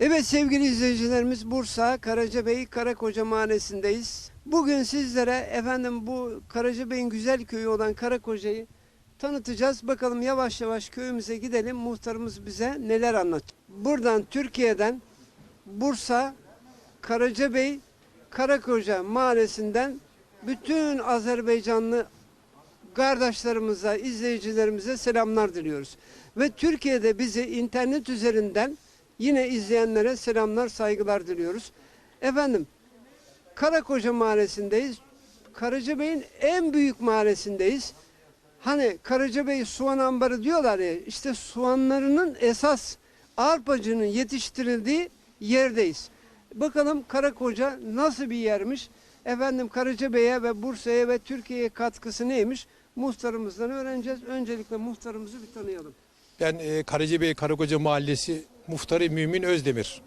Evet sevgili izleyicilerimiz Bursa Karacabey Karakoca Mahallesi'ndeyiz. Bugün sizlere efendim bu Karacabey'in güzel köyü olan Karakoca'yı tanıtacağız. Bakalım yavaş yavaş köyümüze gidelim. Muhtarımız bize neler anlatacak. Buradan Türkiye'den Bursa Karacabey Karakoca Mahallesi'nden bütün Azerbaycanlı kardeşlerimize, izleyicilerimize selamlar diliyoruz. Ve Türkiye'de bizi internet üzerinden yine izleyenlere selamlar, saygılar diliyoruz. Efendim, Karakoca Mahallesi'ndeyiz. Karacabey'in en büyük mahallesindeyiz. Hani Karacabey soğan ambarı diyorlar ya, işte soğanlarının esas arpacının yetiştirildiği yerdeyiz. Bakalım Karakoca nasıl bir yermiş? Efendim Karacabey'e ve Bursa'ya ve Türkiye'ye katkısı neymiş? Muhtarımızdan öğreneceğiz. Öncelikle muhtarımızı bir tanıyalım. Ben e, Karacabey Karakoca Mahallesi Muhtarı Mümin Özdemir.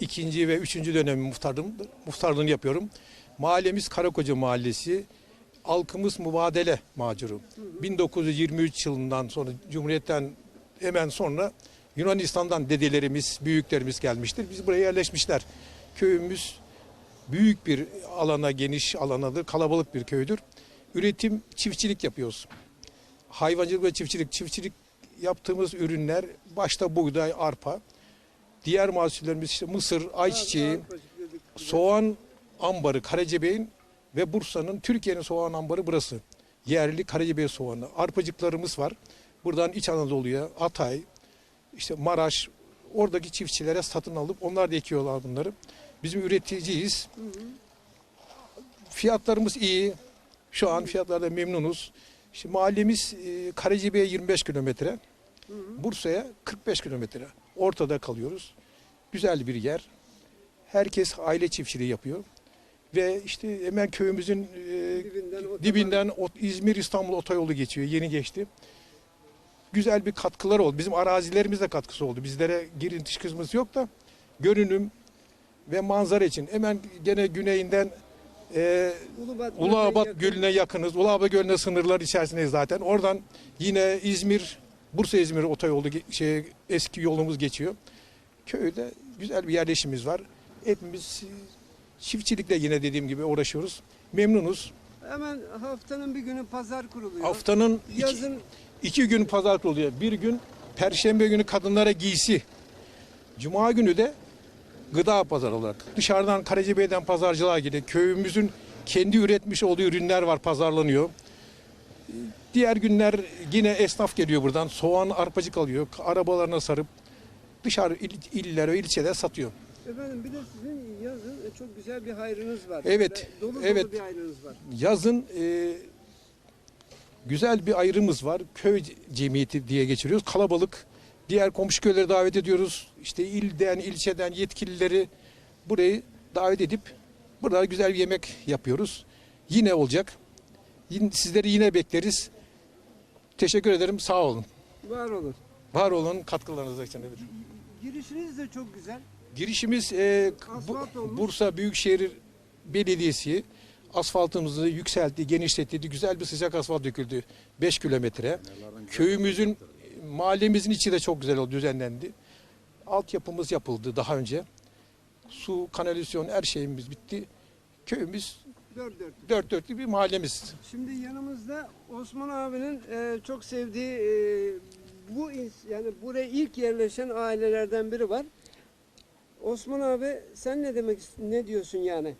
İkinci ve üçüncü dönem muhtarlığım, muhtarlığını yapıyorum. Mahallemiz Karakoca Mahallesi. Halkımız mübadele macuru. 1923 yılından sonra Cumhuriyet'ten hemen sonra Yunanistan'dan dedelerimiz, büyüklerimiz gelmiştir. Biz buraya yerleşmişler. Köyümüz büyük bir alana, geniş alanadır. Kalabalık bir köydür. Üretim, çiftçilik yapıyoruz hayvancılık ve çiftçilik. Çiftçilik yaptığımız ürünler başta buğday, arpa. Diğer mahsullerimiz işte mısır, ayçiçeği, soğan ambarı Karacabey'in ve Bursa'nın Türkiye'nin soğan ambarı burası. Yerli Karacabey soğanı. Arpacıklarımız var. Buradan İç Anadolu'ya, Atay, işte Maraş, oradaki çiftçilere satın alıp onlar da ekiyorlar bunları. Bizim üreticiyiz. Fiyatlarımız iyi. Şu an fiyatlarda memnunuz. İşte mahallemiz e, Karacabey'e 25 kilometre. Bursa'ya 45 kilometre. Ortada kalıyoruz. Güzel bir yer. Herkes aile çiftçiliği yapıyor. Ve işte hemen köyümüzün e, Dibinden otoban- dibinden o- İzmir İstanbul otoyolu geçiyor. Yeni geçti. Güzel bir katkılar oldu. Bizim arazilerimize katkısı oldu. Bizlere girinti çıkışımız yok da görünüm ve manzara için hemen gene güneyinden e, Uluabat yakın. Gölü'ne yakınız. Uluabat Gölü'ne sınırlar içerisindeyiz zaten. Oradan yine İzmir, Bursa İzmir otoyolu şey eski yolumuz geçiyor. Köyde güzel bir yerleşimimiz var. Hepimiz çiftçilikle yine dediğim gibi uğraşıyoruz. Memnunuz. Hemen haftanın bir günü pazar kuruluyor. Haftanın iki, Yazın iki gün pazar oluyor. Bir gün Perşembe günü kadınlara giysi. Cuma günü de gıda pazarı olarak. Dışarıdan Karacabey'den pazarcılığa gidiyor. Köyümüzün kendi üretmiş olduğu ürünler var pazarlanıyor. Diğer günler yine esnaf geliyor buradan. Soğan, arpacık alıyor. Arabalarına sarıp dışarı il, illere, ilçelere satıyor. efendim bir de sizin yazın e, çok güzel bir hayrınız var. Evet, Böyle Dolu evet. dolu bir hayrınız var. Yazın e, güzel bir ayrımız var. Köy cemiyeti diye geçiriyoruz. Kalabalık. Diğer komşu köyleri davet ediyoruz. İşte ilden, ilçeden yetkilileri burayı davet edip burada güzel bir yemek yapıyoruz. Yine olacak. Yine, sizleri yine bekleriz. Teşekkür ederim. Sağ olun. Var olur. Var olun katkılarınız için. Evet. Girişiniz de çok güzel. Girişimiz e, bu-. Bursa Büyükşehir Belediyesi asfaltımızı yükseltti, genişletti. Güzel bir sıcak asfalt döküldü. 5 kilometre. Köyümüzün, mahallemizin içi de çok güzel oldu, düzenlendi. Altyapımız yapıldı daha önce. Su, kanalizasyon her şeyimiz bitti. Köyümüz Dört dört. dört dörtlük bir mahallemiz. Şimdi yanımızda Osman abinin e, çok sevdiği e, bu ins- yani buraya ilk yerleşen ailelerden biri var. Osman abi sen ne demek ist- ne diyorsun yani?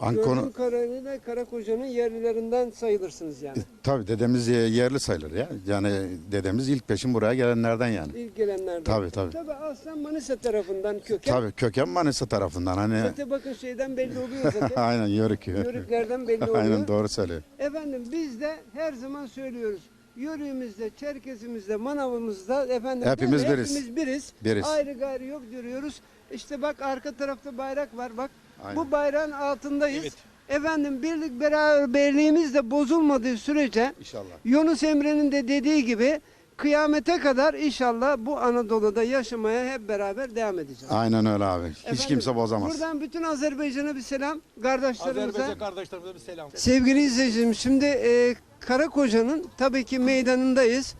Gördüğüm Ankara, kadarıyla Karakoca'nın yerlilerinden sayılırsınız yani. tabii dedemiz ye- yerli sayılır ya. Yani dedemiz ilk peşin buraya gelenlerden yani. İlk gelenlerden. Tabii, tabii. Tabii aslen Manisa tarafından köken. Tabii köken Manisa tarafından hani Zaten bakın şeyden belli oluyor zaten. aynen yörük. Yörüklerden belli oluyor. aynen doğru söylüyor. Efendim biz de her zaman söylüyoruz. Yörüğümüzde, Çerkezimizde, Manavımızda efendim Hepimiz biriz. Hepimiz biriz. Biriz. Ayrı gayrı yok diyoruz. İşte bak arka tarafta bayrak var bak. Aynen. Bu bayrağın altındayız. Evet. Efendim birlik beraberliğimiz de bozulmadığı sürece İnşallah. Yunus Emre'nin de dediği gibi kıyamete kadar inşallah bu Anadolu'da yaşamaya hep beraber devam edeceğiz. Aynen öyle abi. Hiç Efendim, kimse bozamaz. Buradan bütün Azerbaycan'a bir selam. Kardeşlerimize. Azerbaycan kardeşlerimize bir selam. Sevgili izleyicilerim şimdi e, Karakoca'nın tabii ki meydanındayız.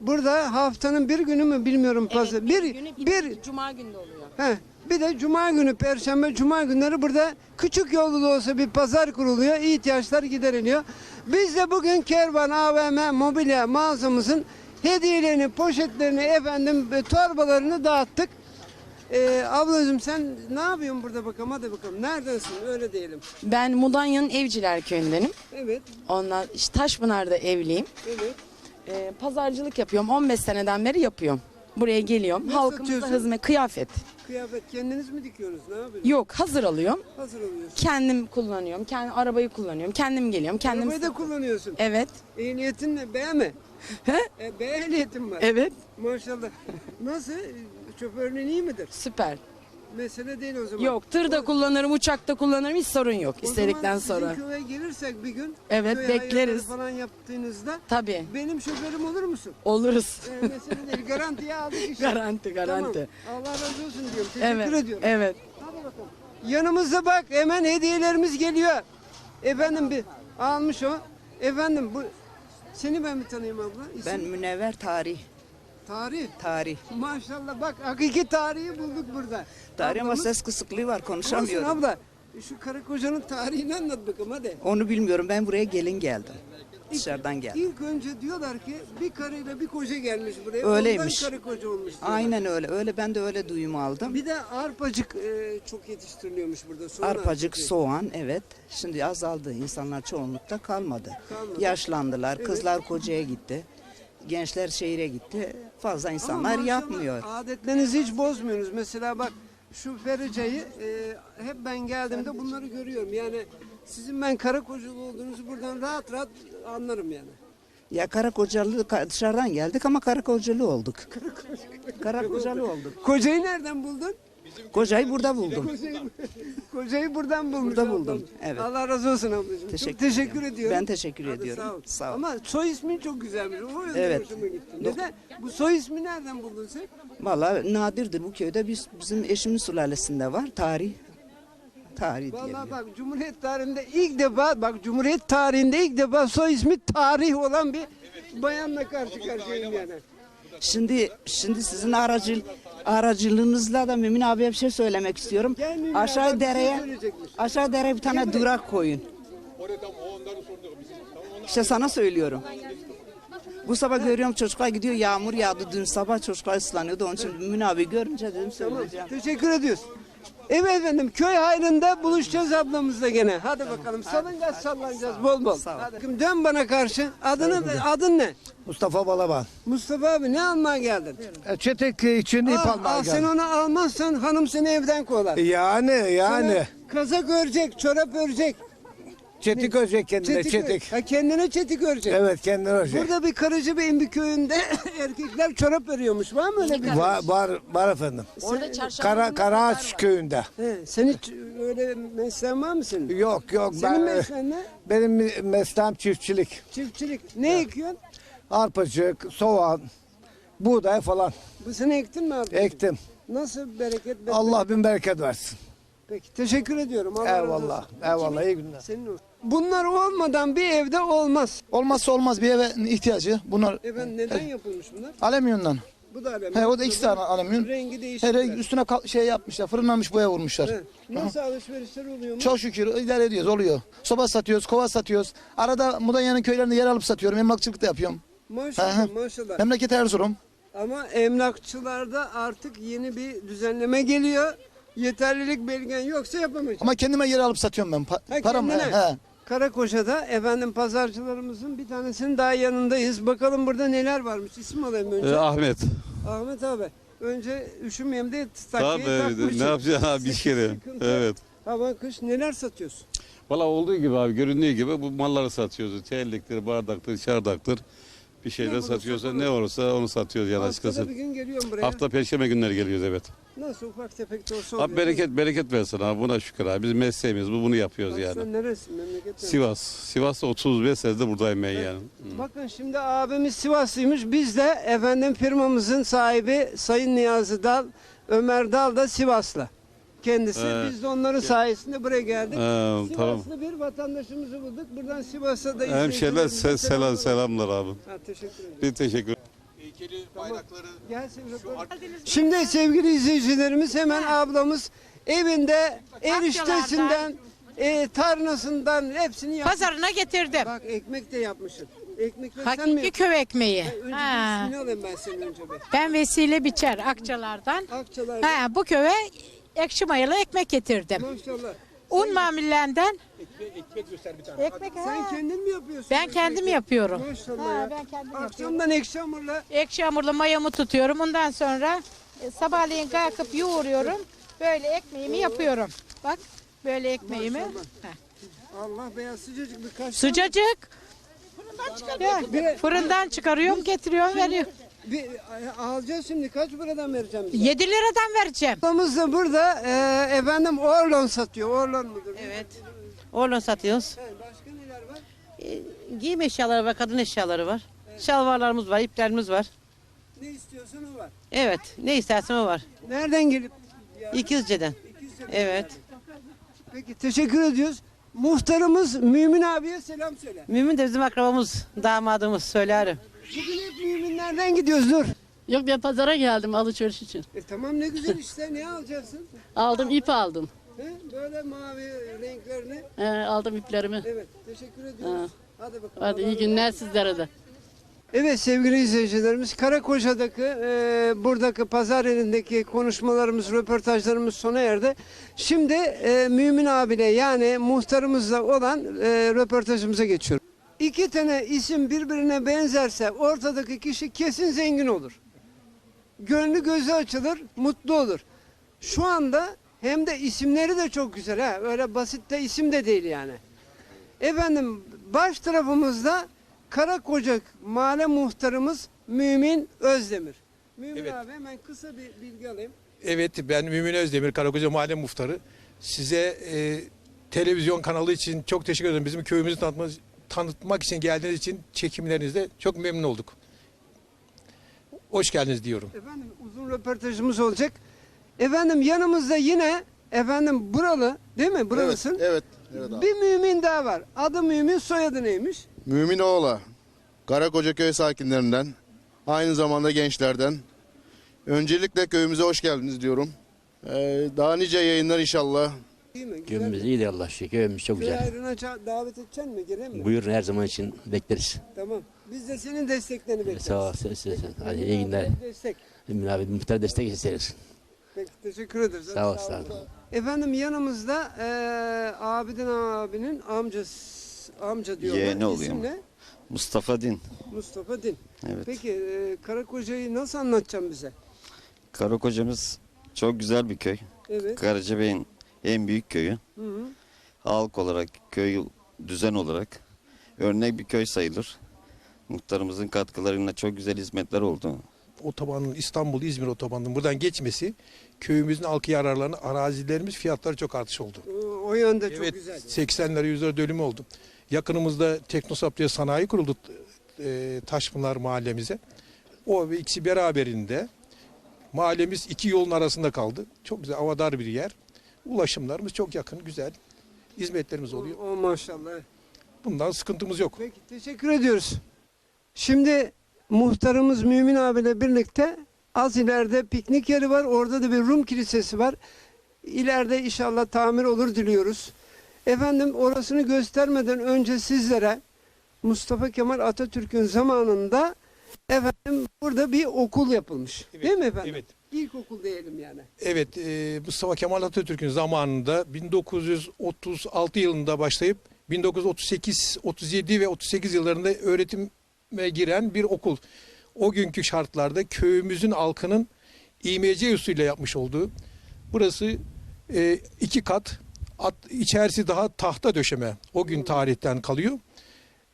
Burada haftanın bir günü mü bilmiyorum Evet, pazar. bir, bir, günü bir, bir, cuma günde oluyor. He. Bir de cuma günü, perşembe, cuma günleri burada küçük yolda da olsa bir pazar kuruluyor. ihtiyaçlar gideriliyor. Biz de bugün Kervan AVM mobilya mağazamızın hediyelerini, poşetlerini, efendim e, torbalarını dağıttık. Ee, ablacığım sen ne yapıyorsun burada bakalım hadi bakalım. Neredensin öyle diyelim. Ben Mudanya'nın Evciler köyündenim. Evet, Ondan işte Taşpınar'da evliyim. evet. Ee, pazarcılık yapıyorum. 15 seneden beri yapıyorum. Buraya geliyorum. Ne Halkımıza satıyorsun? hizmet, kıyafet. Kıyafet kendiniz mi dikiyorsunuz? Ne yapıyorsunuz? Yok hazır alıyorum. Hazır alıyorsun. Kendim kullanıyorum. Kendi arabayı kullanıyorum. Kendim geliyorum. Kendim Arabayı da kullanıyorsun. Evet. Ehliyetin ne? B mi? He? E, B ehliyetin var. Evet. Maşallah. Nasıl? Şoförlüğün iyi midir? Süper. Mesele değil o zaman. Yok tırda kullanırım, uçakta kullanırım. Hiç sorun yok O istedikten zaman sonra. Sizin köye gelirsek bir gün. Evet, köy bekleriz. hayırları falan yaptığınızda Tabii. benim şoförüm olur musun? Oluruz. E, mesele değil. Garantiye aldık işte. Garanti, garanti. Tamam. Allah razı olsun diyorum. Teşekkür Evet. ediyorum. Evet. Hadi bakalım. Yanımızda bak hemen hediyelerimiz geliyor. Efendim bir almış o. Efendim bu seni ben mi tanıyayım abla? İsim? Ben Münevver Tarih. Tarih. Tarih. Maşallah bak hakiki tarihi bulduk burada. Tarih ama ses kısıklığı var Olsun konuşamıyorum. abla. Şu karı kocanın tarihini anlat bakalım hadi. Onu bilmiyorum ben buraya gelin geldim. Dışarıdan geldim. İlk önce diyorlar ki bir karıyla bir koca gelmiş buraya. Öyleymiş. Ondan karı koca olmuş. diyorlar. Aynen öyle. Öyle ben de öyle duyum aldım. Bir de arpacık e, çok yetiştiriliyormuş burada. Soğan Arpacık, arpacığı. soğan evet. Şimdi azaldı. İnsanlar çoğunlukta kalmadı. Kalmadı. Yaşlandılar. Kızlar kocaya gitti. Gençler şehire gitti. Fazla Ama insanlar maşallah yapmıyor. Adetlerinizi hiç bozmuyorsunuz. Mesela bak şu Ferica'yı e, hep ben geldiğimde bunları görüyorum. Yani sizin ben karı kocalı olduğunuzu buradan rahat rahat anlarım yani. Ya kara kocalı ka- dışarıdan geldik ama kara kocalı olduk. Kara kocalı olduk. Kocayı nereden buldun? Kocayı burada buldum. Kocayı, buradan bulmuş. Burada buldum, evet. Allah razı olsun ablacığım. Teşekkür çok teşekkür ediyorum. ediyorum. Ben teşekkür Hadi ediyorum. Sağ ol. Sağ ol. Ama soy ismin çok güzelmiş. O yüzden Evet. hoşuma gitti. Neden? Bu soy ismi nereden buldun sen? Vallahi nadirdir bu köyde biz bizim eşimin sülalesinde var tarih. Tarih Vallahi diyebilirim. bak Cumhuriyet tarihinde ilk defa bak Cumhuriyet tarihinde ilk defa soy ismi tarih olan bir bayanla karşı karşıyayım yani. Şimdi şimdi sizin aracıl aracılığınızla da Mümin abiye bir şey söylemek istiyorum. Aşağı şey dereye aşağı dereye bir tane durak koyun. İşte sana söylüyorum. Bu sabah görüyorum çocuklar gidiyor yağmur yağdı dün sabah çocuklar ıslanıyordu onun için Mümin abi görünce dedim söyleyeceğim. Teşekkür ediyoruz. Evet efendim köy hayrında buluşacağız ablamızla gene. Hadi bakalım salınacağız sallanacağız bol bol. Hadi. Dön bana karşı. Adını adın ne? Mustafa Balaban. Mustafa abi ne almaya geldin? E, Çetek için ip Al, almaya al, sen geldim. onu almazsan hanım seni evden kovar. Yani yani. Sana Kazak örecek, çorap örecek. Çetik örecek kendine çetik. Ha, kendine çetik örecek. Evet kendine örecek. Burada bir Karacabey'in bir köyünde erkekler çorap örüyormuş. Var mı öyle bir? Var, var, var efendim. Orada çarşamba Kara, günü Karaağaç var. köyünde. He, sen hiç öyle mesleğin var mı senin? Yok yok Senin ben mesleğin ne? benim mesleğim çiftçilik. Çiftçilik. Ne ekiyorsun? Arpacık, soğan, buğday falan Bu sene ektin mi abi? ektim. Nasıl bereket? bereket? Allah bin bereket versin. Peki teşekkür ediyorum. Allah razı Eyvallah. olsun. Eyvallah iyi günler. Senin olsun. Bunlar olmadan bir evde olmaz. Olmazsa olmaz bir eve ihtiyacı. Bunlar Efendim neden yapılmış bunlar? alüminyondan. Bu da alem. He, o da iki tane alüminyum. Rengi değişik. Her üstüne şey yapmışlar, fırınlanmış boya vurmuşlar. He. Nasıl alışverişler oluyor mu? Çok şükür idare ediyoruz, oluyor. Soba satıyoruz, kova satıyoruz. Arada Mudanya'nın köylerinde yer alıp satıyorum. Emlakçılık da yapıyorum. Maşallah maşallah. Memleket Erzurum. Ama emlakçılarda artık yeni bir düzenleme geliyor. Yeterlilik belgen yoksa yapamayacak. Ama kendime yer alıp satıyorum ben. Pa- Ha, param he, kendine. he. Karakoşa'da efendim pazarcılarımızın bir tanesinin daha yanındayız. Bakalım burada neler varmış. İsim alayım önce. Ee, Ahmet. Ahmet abi. Önce üşümeyeyim de takviye Tabii takmışsın. ne yapacaksın abi bir kere. Sıkıntı. Evet. Hava kış neler satıyorsun? Valla olduğu gibi abi göründüğü gibi bu malları satıyoruz. Terliktir, bardaktır, çardaktır. Bir şeyler satıyorsa ne olursa onu satıyoruz yani Haftada açıkçası. bir gün geliyorum buraya. Hafta perşembe günleri geliyoruz evet. Nasıl ufak tefek de olsa Abi oluyor. bereket bereket versin abi buna şükür abi. Bizim mesleğimiz bu bunu yapıyoruz Bak yani. Sen neresin memleket? Sivas. Sivas'ta 35 senedir buradayım ben yani. Bakın şimdi abimiz Sivaslıymış. Biz de efendim firmamızın sahibi Sayın Niyazi Dal, Ömer Dal da Sivaslı. Kendisi. Evet. Biz de onların sayesinde buraya geldik. Tamam. Sivaslı bir vatandaşımızı bulduk. Buradan Sivas'a da Hemşehriler izleyicilerimize se- selam selamlar. selamlar abi. Ha, teşekkür ederim. Bir teşekkür Heykeli, bayrakları. Gelsin röportaj. Şimdi sevgili izleyicilerimiz hemen ablamız evinde eriştesinden, e, tarlasından hepsini yapmış. Pazarına getirdim. Bak ekmek de yapmışsın. Sen mi Hakiki köy ekmeği. Önce Ha. bir ismini alayım ben senin önce bir. Ben Vesile Biçer Akçalar'dan. Akçalar. Ha, bu köye ekşi mayalı ekmek getirdim. Maşallah. Un mamullerinden Ekmek, ekmek göster bir tane. ekmek Sen ha. kendin mi yapıyorsun? Ben kendim yapıyorum. Maşallah Ha, ya. ben kendim yapıyorum. Akşamdan ekşi hamurla Ekşi hamurlu mayamı tutuyorum. Ondan sonra e, sabahleyin kalkıp yoğuruyorum. Böyle ekmeğimi yapıyorum. Bak böyle ekmeğimi. Maşallah. Ha. Allah beyaz sıcacık bir kaş. Sıcacık. Ya, fırından çıkarıyorum, getiriyorum, veriyorum. Bir, e, alacağız şimdi kaç paradan vereceğim bize? 7 liradan vereceğim. Ablamız da burada e, efendim Orlon satıyor. Orlon mudur? Evet. Orla satıyoruz. Evet, başka neler var? Ee, giyim eşyaları var, kadın eşyaları var. Şalvarlarımız var, iplerimiz var. Ne istiyorsan o var. Evet, ne istersen o var. Nereden gelip? İkizce'den. Evet. Peki teşekkür ediyoruz. Muhtarımız Mümin abiye selam söyle. Mümin de bizim akrabamız, damadımız söylerim. Bugün hep müminlerden gidiyoruz dur. Yok ben pazara geldim alışveriş için. E tamam ne güzel işte ne alacaksın? Aldım ip aldım. He? Böyle mavi renklerini. Ee, aldım iplerimi. Evet teşekkür ediyoruz. Hadi bakalım. Hadi iyi günler sizlere de. Evet sevgili izleyicilerimiz Karakoşa'daki e, buradaki pazar yerindeki konuşmalarımız, röportajlarımız sona erdi. Şimdi e, Mümin abiyle yani muhtarımızla olan e, röportajımıza geçiyorum. İki tane isim birbirine benzerse ortadaki kişi kesin zengin olur. Gönlü gözü açılır, mutlu olur. Şu anda hem de isimleri de çok güzel ha. Öyle basit de isim de değil yani. Efendim baş tarafımızda Karakocak Mahalle Muhtarımız Mümin Özdemir. Mümin Evet. abi hemen kısa bir bilgi alayım. Evet ben Mümin Özdemir, Karakoca Mahalle Muhtarı. Size e, televizyon kanalı için çok teşekkür ederim. Bizim köyümüzü tanıtmak, tanıtmak için geldiğiniz için çekimlerinizde çok memnun olduk. Hoş geldiniz diyorum. Efendim uzun röportajımız olacak. Efendim yanımızda yine efendim buralı değil mi? Buralısın. Evet, evet abi. Bir mümin daha var. Adı Mümin, soyadı neymiş? Müminoğlu, Karakoca köy sakinlerinden, aynı zamanda gençlerden. Öncelikle köyümüze hoş geldiniz diyorum. Ee, daha nice yayınlar inşallah. Köyümüz iyi de Allah şükür. Köyümüz çok Köy güzel. ayrına ça- davet edeceksin mi? Gelin mi? Buyurun her zaman için bekleriz. Tamam. Biz de senin desteklerini bekleriz. Sağ ol. Siz, siz, Hadi iyi günler. Destek. Emin abi muhtar destek isteriz. Peki teşekkür ederiz. Sağ ol. Sağ ol. Efendim yanımızda eee Abidin abinin amcası amca diyorlar. Yeğeni İsim oluyor. ne? Mustafa Din. Mustafa Din. Evet. Peki eee Karakoca'yı nasıl anlatacaksın bize? Karakocamız çok güzel bir köy. Evet. Karacabey'in en büyük köyü. Hı hı. Halk olarak, köy düzen olarak örnek bir köy sayılır. Muhtarımızın katkılarıyla çok güzel hizmetler oldu. Otobanın İstanbul İzmir otobanının buradan geçmesi köyümüzün halkı yararlarını arazilerimiz fiyatları çok artış oldu. O, o yönde çok evet güzel. 80'lere 100'lere dönümü oldu. Yakınımızda Teknosap diye sanayi kuruldu e, Taşpınar mahallemize. O ve ikisi beraberinde mahallemiz iki yolun arasında kaldı. Çok güzel havadar bir yer. Ulaşımlarımız çok yakın, güzel. Hizmetlerimiz O, oluyor. o maşallah. Bundan sıkıntımız yok. Peki teşekkür ediyoruz. Şimdi muhtarımız Mümin abiyle birlikte az ileride piknik yeri var. Orada da bir Rum kilisesi var. İleride inşallah tamir olur diliyoruz. Efendim orasını göstermeden önce sizlere Mustafa Kemal Atatürk'ün zamanında efendim burada bir okul yapılmış. Evet, Değil mi efendim? Evet. İlkokul diyelim yani. Evet, e, Mustafa Kemal Atatürk'ün zamanında 1936 yılında başlayıp 1938, 37 ve 38 yıllarında öğretime giren bir okul. O günkü şartlarda köyümüzün halkının İMC usulüyle yapmış olduğu. Burası e, iki kat, at, içerisi daha tahta döşeme. O gün tarihten kalıyor.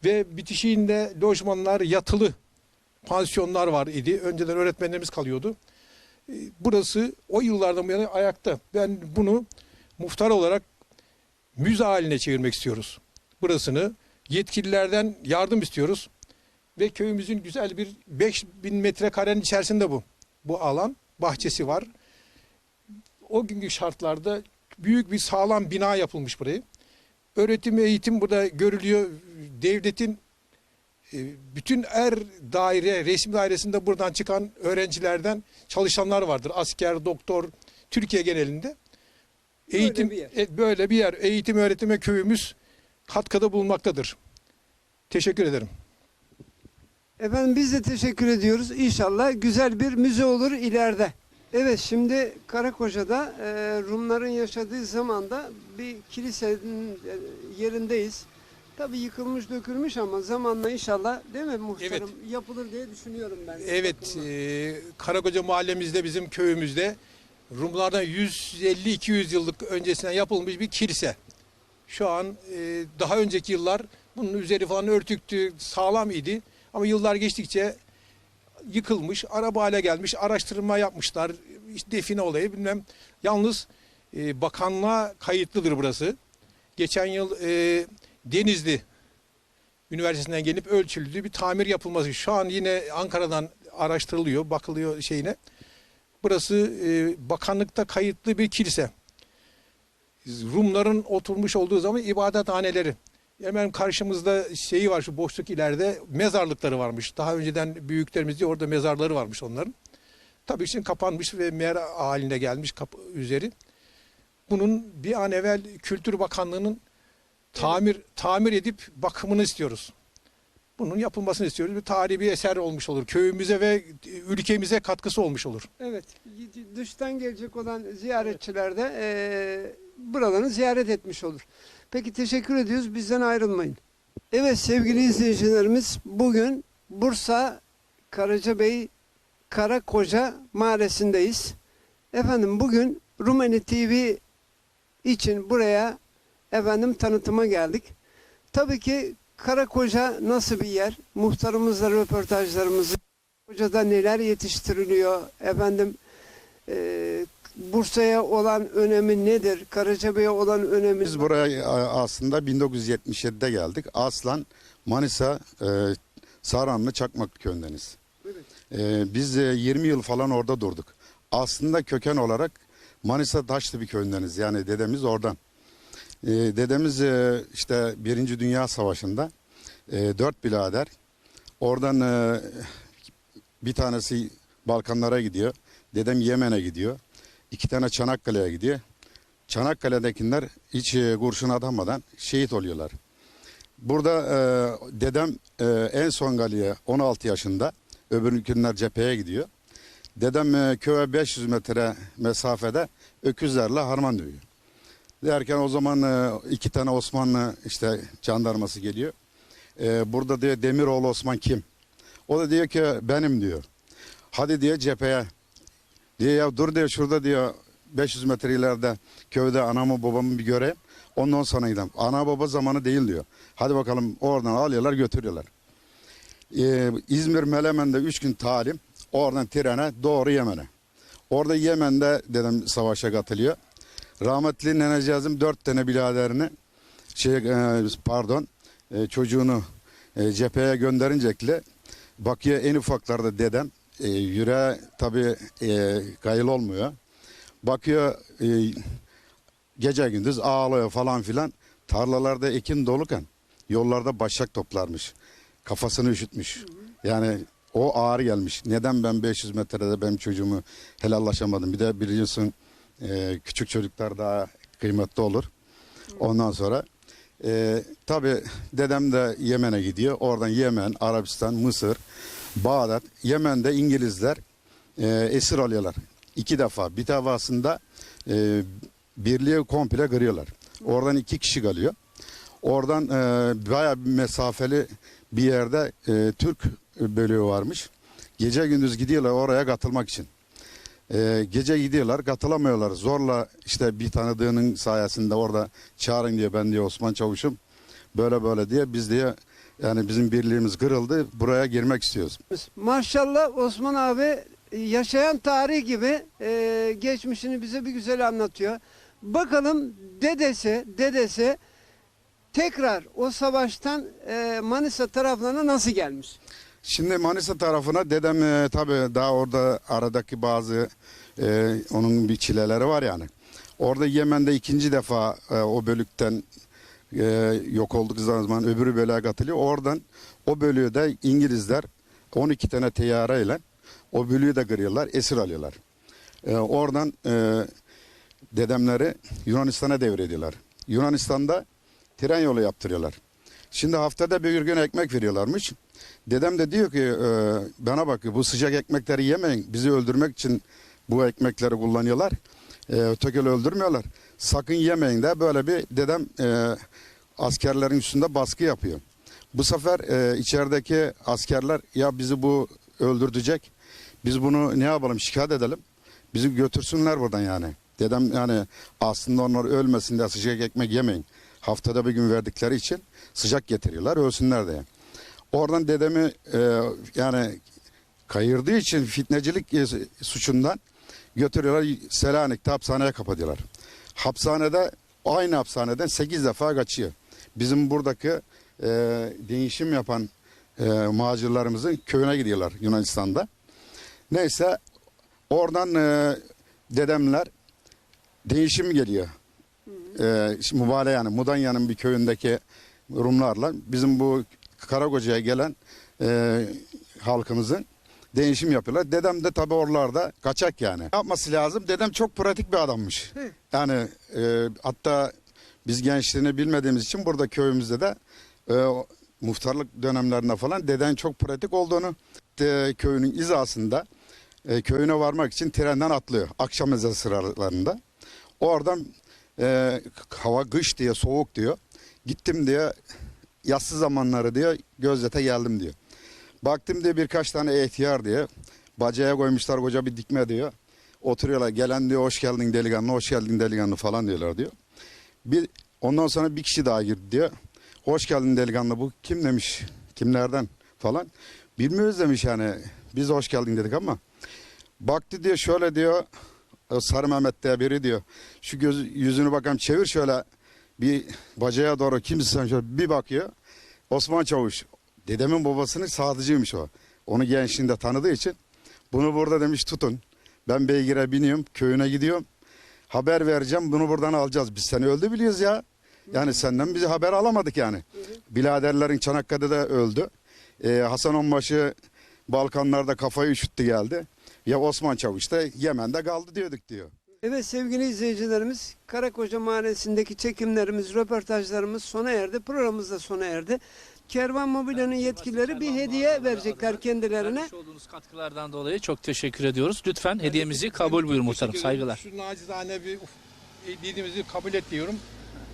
Ve bitişiğinde lojmanlar yatılı pansiyonlar var idi. Önceden öğretmenlerimiz kalıyordu. E, Burası o yıllardan beri ayakta. Ben bunu muhtar olarak müze haline çevirmek istiyoruz. Burasını yetkililerden yardım istiyoruz. Ve köyümüzün güzel bir 5000 metrekarenin içerisinde bu. Bu alan bahçesi var. O günkü şartlarda büyük bir sağlam bina yapılmış burayı. Öğretim eğitim burada görülüyor. Devletin bütün er daire, resim dairesinde buradan çıkan öğrencilerden çalışanlar vardır. Asker, doktor, Türkiye genelinde. Eğitim bir yer. e, böyle bir yer. Eğitim öğretime köyümüz katkıda bulunmaktadır. Teşekkür ederim. Efendim biz de teşekkür ediyoruz. İnşallah güzel bir müze olur ileride. Evet şimdi Karakoca'da e, Rumların yaşadığı zamanda bir kilisenin e, yerindeyiz. Tabii yıkılmış dökülmüş ama zamanla inşallah değil mi muhtarım yapılır diye düşünüyorum ben. Evet, e, Karakoca mahallemizde bizim köyümüzde Rumlardan 150-200 yıllık öncesinden yapılmış bir kilise. Şu an e, daha önceki yıllar bunun üzeri falan örtüktü, sağlam idi. Ama yıllar geçtikçe yıkılmış, araba hale gelmiş, araştırma yapmışlar, işte define olayı bilmem. Yalnız e, bakanlığa kayıtlıdır burası. Geçen yıl e, Denizli Üniversitesi'nden gelip ölçüldü bir tamir yapılması. Şu an yine Ankara'dan araştırılıyor, bakılıyor şeyine. Burası e, bakanlıkta kayıtlı bir kilise. Rumların oturmuş olduğu zaman ibadethaneleri. Hemen karşımızda şeyi var şu boşluk ileride mezarlıkları varmış. Daha önceden büyüklerimiz diye orada mezarları varmış onların. Tabii şimdi kapanmış ve mera haline gelmiş kapı üzeri. Bunun bir an evvel Kültür Bakanlığı'nın tamir tamir edip bakımını istiyoruz. Bunun yapılmasını istiyoruz. Bir tarihi bir eser olmuş olur. Köyümüze ve ülkemize katkısı olmuş olur. Evet dıştan gelecek olan ziyaretçiler de e, buralarını ziyaret etmiş olur. Peki teşekkür ediyoruz bizden ayrılmayın. Evet sevgili izleyicilerimiz bugün Bursa Karacabey Karakoca Mahallesi'ndeyiz. Efendim bugün Rumeli TV için buraya efendim tanıtıma geldik. Tabii ki Karakoca nasıl bir yer? Muhtarımızla röportajlarımızı Koca'da neler yetiştiriliyor? Efendim e, Bursa'ya olan önemi nedir? Karacabey'e olan önemi Biz buraya a- aslında 1977'de geldik. Aslan Manisa e, Saranlı Çakmak köyündeniz. E, biz e, 20 yıl falan orada durduk. Aslında köken olarak Manisa Taşlı bir köyündeniz. Yani dedemiz oradan. E, dedemiz e, işte Birinci Dünya Savaşı'nda e, dört birader. Oradan e, bir tanesi Balkanlara gidiyor. Dedem Yemen'e gidiyor. İki tane Çanakkale'ye gidiyor. Çanakkale'dekiler hiç e, kurşun atamadan şehit oluyorlar. Burada e, dedem e, en son galiye 16 yaşında. Öbürünkiler cepheye gidiyor. Dedem e, köye 500 metre mesafede öküzlerle harman dövüyor. Derken o zaman e, iki tane Osmanlı işte jandarması geliyor. E, burada diyor Demiroğlu Osman kim? O da diyor ki benim diyor. Hadi diyor cepheye. Diyor ya dur diyor şurada diyor 500 metre ileride köyde anamı babamı bir göreyim. Ondan sonra gidelim. Ana baba zamanı değil diyor. Hadi bakalım oradan alıyorlar götürüyorlar. Ee, İzmir Melemen'de 3 gün talim. Oradan trene doğru Yemen'e. Orada Yemen'de dedem savaşa katılıyor. Rahmetli nenecazım dört tane biraderini şey e, pardon e, çocuğunu e, cepheye gönderincekle bakıyor en ufaklarda dedem e, yüreğe tabi e, kayıl olmuyor. Bakıyor gece gündüz ağlıyor falan filan. Tarlalarda ekin doluken yollarda başak toplarmış. Kafasını üşütmüş. Yani o ağır gelmiş. Neden ben 500 metrede benim çocuğumu helallaşamadım? Bir de biliyorsun e, küçük çocuklar daha kıymetli olur. Ondan sonra e, tabii dedem de Yemen'e gidiyor. Oradan Yemen, Arabistan, Mısır, Bağdat. Yemen'de İngilizler e, esir alıyorlar. İki defa. Bir defasında e, birliği komple kırıyorlar. Oradan iki kişi kalıyor. Oradan e, bayağı bir mesafeli bir yerde e, Türk bölüğü varmış. Gece gündüz gidiyorlar oraya katılmak için. E, gece gidiyorlar katılamıyorlar. Zorla işte bir tanıdığının sayesinde orada çağırın diye ben diye Osman Çavuş'um böyle böyle diye biz diye yani bizim birliğimiz kırıldı. Buraya girmek istiyoruz. Maşallah Osman abi yaşayan tarih gibi e, geçmişini bize bir güzel anlatıyor. Bakalım dedesi, dedesi tekrar o savaştan e, Manisa taraflarına nasıl gelmiş? Şimdi Manisa tarafına dedem e, tabii daha orada aradaki bazı e, onun bir çileleri var yani. Orada Yemen'de ikinci defa e, o bölükten e, yok oldukları zaman öbürü bölüğe katılıyor. Oradan o bölüğü de İngilizler 12 tane teyyareyle o bölüğü de kırıyorlar, esir alıyorlar. E, oradan e, dedemleri Yunanistan'a devrediyorlar. Yunanistan'da tren yolu yaptırıyorlar. Şimdi haftada bir gün ekmek veriyorlarmış. Dedem de diyor ki e, bana bak bu sıcak ekmekleri yemeyin. Bizi öldürmek için bu ekmekleri kullanıyorlar. E, ötekileri öldürmüyorlar. Sakın yemeyin de böyle bir dedem e, askerlerin üstünde baskı yapıyor. Bu sefer e, içerideki askerler ya bizi bu öldürecek. Biz bunu ne yapalım şikayet edelim. Bizi götürsünler buradan yani. Dedem yani aslında onlar ölmesin diye sıcak ekmek yemeyin. Haftada bir gün verdikleri için sıcak getiriyorlar ölsünler diye. Oradan dedemi e, yani kayırdığı için fitnecilik e, suçundan götürüyorlar Selanik'te hapishaneye kapatıyorlar. Hapishanede aynı hapishaneden 8 defa kaçıyor. Bizim buradaki e, değişim yapan e, macirlarımızın köyüne gidiyorlar Yunanistan'da. Neyse oradan e, dedemler değişim geliyor. E, şimdi Mübale yani Mudanya'nın bir köyündeki Rumlarla bizim bu Karagoca'ya gelen e, halkımızın değişim yapıyorlar. Dedem de tabii oralarda kaçak yani. Yapması lazım. Dedem çok pratik bir adammış. Yani e, hatta biz gençliğini bilmediğimiz için burada köyümüzde de e, muhtarlık dönemlerinde falan deden çok pratik olduğunu de, köyünün izasında e, köyüne varmak için trenden atlıyor akşam ezanı sıralarında. Oradan e, hava kış diye soğuk diyor. Gittim diye yassı zamanları diyor Gözdete geldim diyor. Baktım diye birkaç tane ihtiyar diye bacaya koymuşlar koca bir dikme diyor. Oturuyorlar gelen diyor hoş geldin delikanlı hoş geldin delikanlı falan diyorlar diyor. Bir ondan sonra bir kişi daha girdi diyor. Hoş geldin delikanlı bu kim demiş kimlerden falan. Bilmiyoruz demiş yani biz hoş geldin dedik ama. Baktı diyor şöyle diyor o Sarı Mehmet diye biri diyor. Şu göz, yüzünü bakalım çevir şöyle bir bacaya doğru kimsin şöyle bir bakıyor. Osman Çavuş. Dedemin babasının sadıcıymış o. Onu gençliğinde tanıdığı için bunu burada demiş tutun. Ben beygire biniyorum köyüne gidiyorum. Haber vereceğim bunu buradan alacağız. Biz seni öldü biliyoruz ya. Yani senden bizi haber alamadık yani. Biladerlerin Çanakkale'de öldü. Ee, Hasan Onbaşı Balkanlarda kafayı üşüttü geldi. Ya Osman Çavuş da Yemen'de kaldı diyorduk diyor. Evet sevgili izleyicilerimiz Karakoca Mahallesi'ndeki çekimlerimiz, röportajlarımız sona erdi. Programımız da sona erdi. Kervan Mobilya'nın yetkilileri bir hediye verecekler kendilerine. Vermiş olduğunuz katkılardan dolayı çok teşekkür ediyoruz. Lütfen hediyemizi kabul buyur muhtarım. Teşekkür ederim. Saygılar. Şu nacizane bir uf- dediğimizi kabul et diyorum.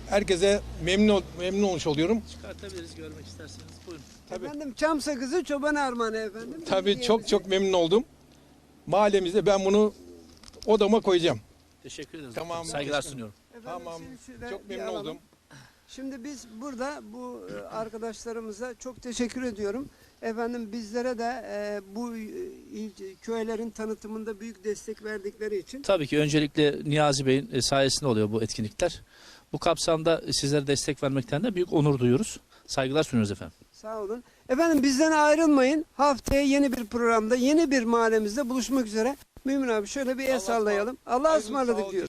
Herkese memnun ol- memnun olmuş oluyorum. Çıkartabiliriz görmek isterseniz. Buyurun. Efendim çam sakızı çoban armağanı efendim. Tabii çok çok memnun oldum. Mahallemizde ben bunu odama koyacağım. Teşekkür ederiz. Tamam. Saygılar sunuyorum. Efendim, Tamam. Çok memnun alalım. oldum. Şimdi biz burada bu e, arkadaşlarımıza çok teşekkür ediyorum. Efendim bizlere de e, bu e, il- köylerin tanıtımında büyük destek verdikleri için Tabii ki öncelikle Niyazi Bey'in e, sayesinde oluyor bu etkinlikler. Bu kapsamda sizlere destek vermekten de büyük onur duyuyoruz. Saygılar sunuyoruz efendim. sağ olun. Efendim bizden ayrılmayın. Haftaya yeni bir programda, yeni bir mahallemizde buluşmak üzere. Mümin abi şöyle bir el sallayalım. Allah'a ısmarladık diyoruz.